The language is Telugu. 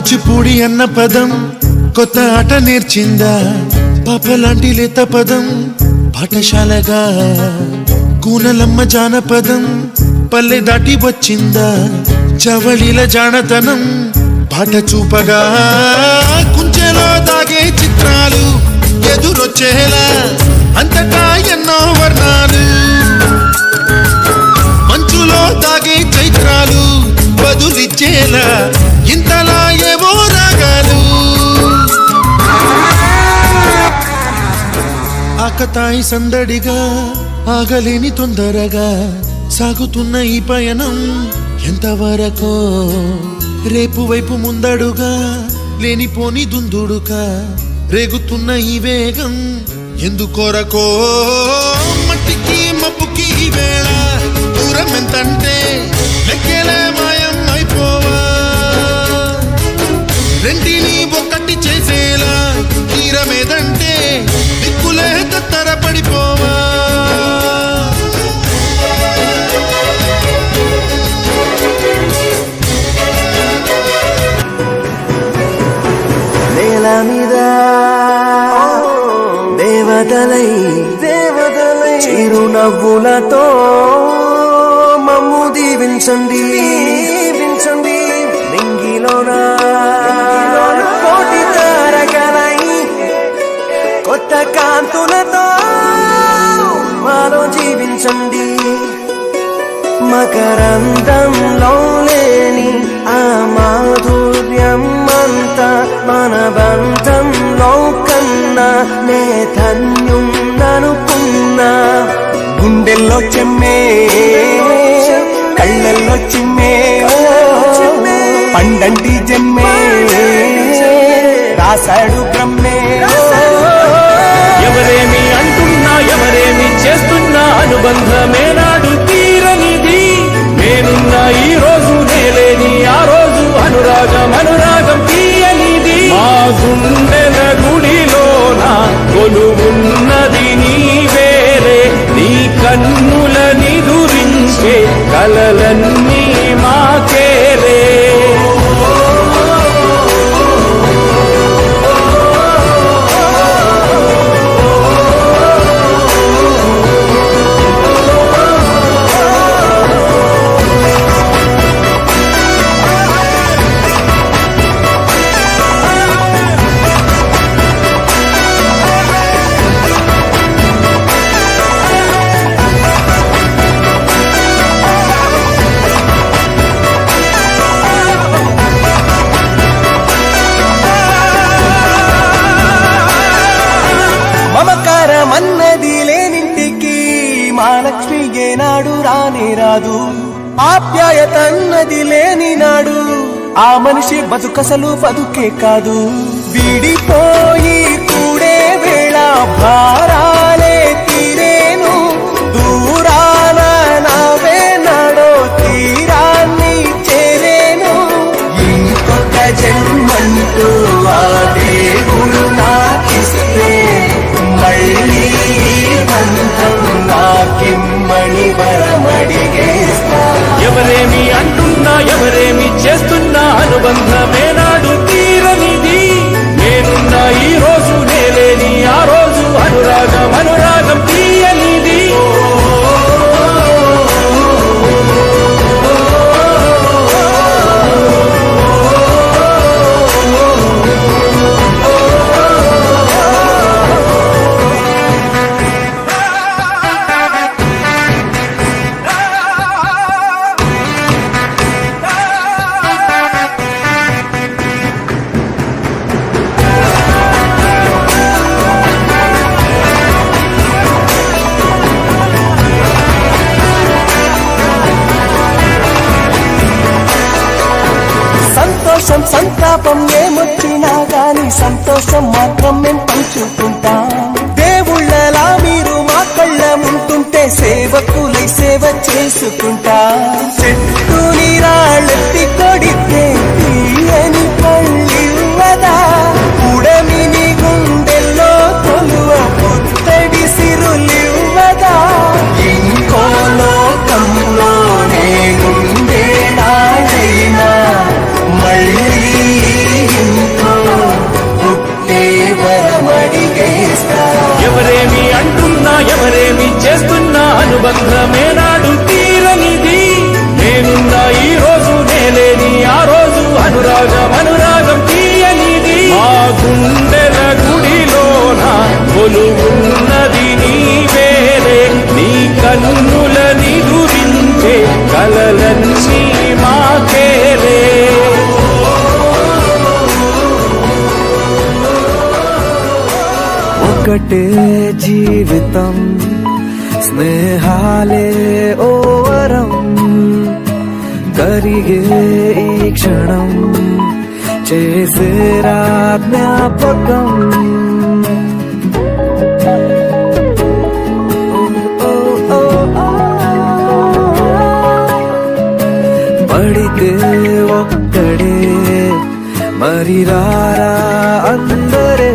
కూచిపూడి అన్న పదం కొత్త ఆట నేర్చిందా? పాప లాంటి లేత పదం పాఠశాలగా. కూనలమ్మ జానపదం పల్లె దాటి వచ్చిందా? చవళిల జానతనం పాట చూపగా. ఇంతలా ఏవో రాగాలు. ఆకతాయి సందడిగా ఆగలేని తొందరగా సాగుతున్న ఈ పయనం ఎంతవరకో? రేపు వైపు ముందడుగా లేనిపోని దుందుడుగా రేగుతున్న ఈ వేగం ఎందుకొరకో? మీద. దేవతలై దేవతలై చిరునవ్వులతో మమ్ము దీవించండి. దీవించండి. నింగిలోన కోటి తారకలై కొత్త కాంతులతో మాలో జీవించండి. మకరందంలో లేని ఆ అంతా మన బంధంలో కన్నా నే ధన్యున్ననుకున్నా గుండెల్లో చెమ్మే కళ్ళల్లో చిమ్మే పండంటి జమ్మే రాశాడు బ్రహ్మే. ఎవరేమి అంటున్నా ఎవరేమి చేస్తున్నా అనుబంధమే నాడు తీరనిది. నేనున్నా ఈ గుండెల గుడిలోన కొలువున్నది నీ వేరే నీ కన్నుల నిదురించే కలలన్నీ ఆప్యాయతన్నది లేని నాడు ఆ మనిషి బతుకసలు బతుకే కాదు. విడిపోయి కూడే వేళ భారా చేస్తున్నా అనుబంధమే సంతాపం ఏమొచ్చినా గాని సంతోషం మాత్రం మేం పంచుకుంటాం. దేవుళ్ళలా మీరు మా కళ్ళ ఉంటుంటే సేవకులై సేవ చేసుకుంటా. అవసరమే నాడు తీరనిది. నేనున్న ఈ రోజు నేలేని ఆ రోజు అనురాగం అనురాగం తీయనిది. ఆ గుండెల గుడిలోన కొలువున్నది నీవేలే నీ కన్నుల నిదురించే కలలన్నీ మాకేలే. ఒకటే జీవితం స్నేహాలే ఓవరం కరిగే ఈ క్షణం చేసే రాజ్ఞాపకం పడితే ఒక్కడే మరి రారా అందరే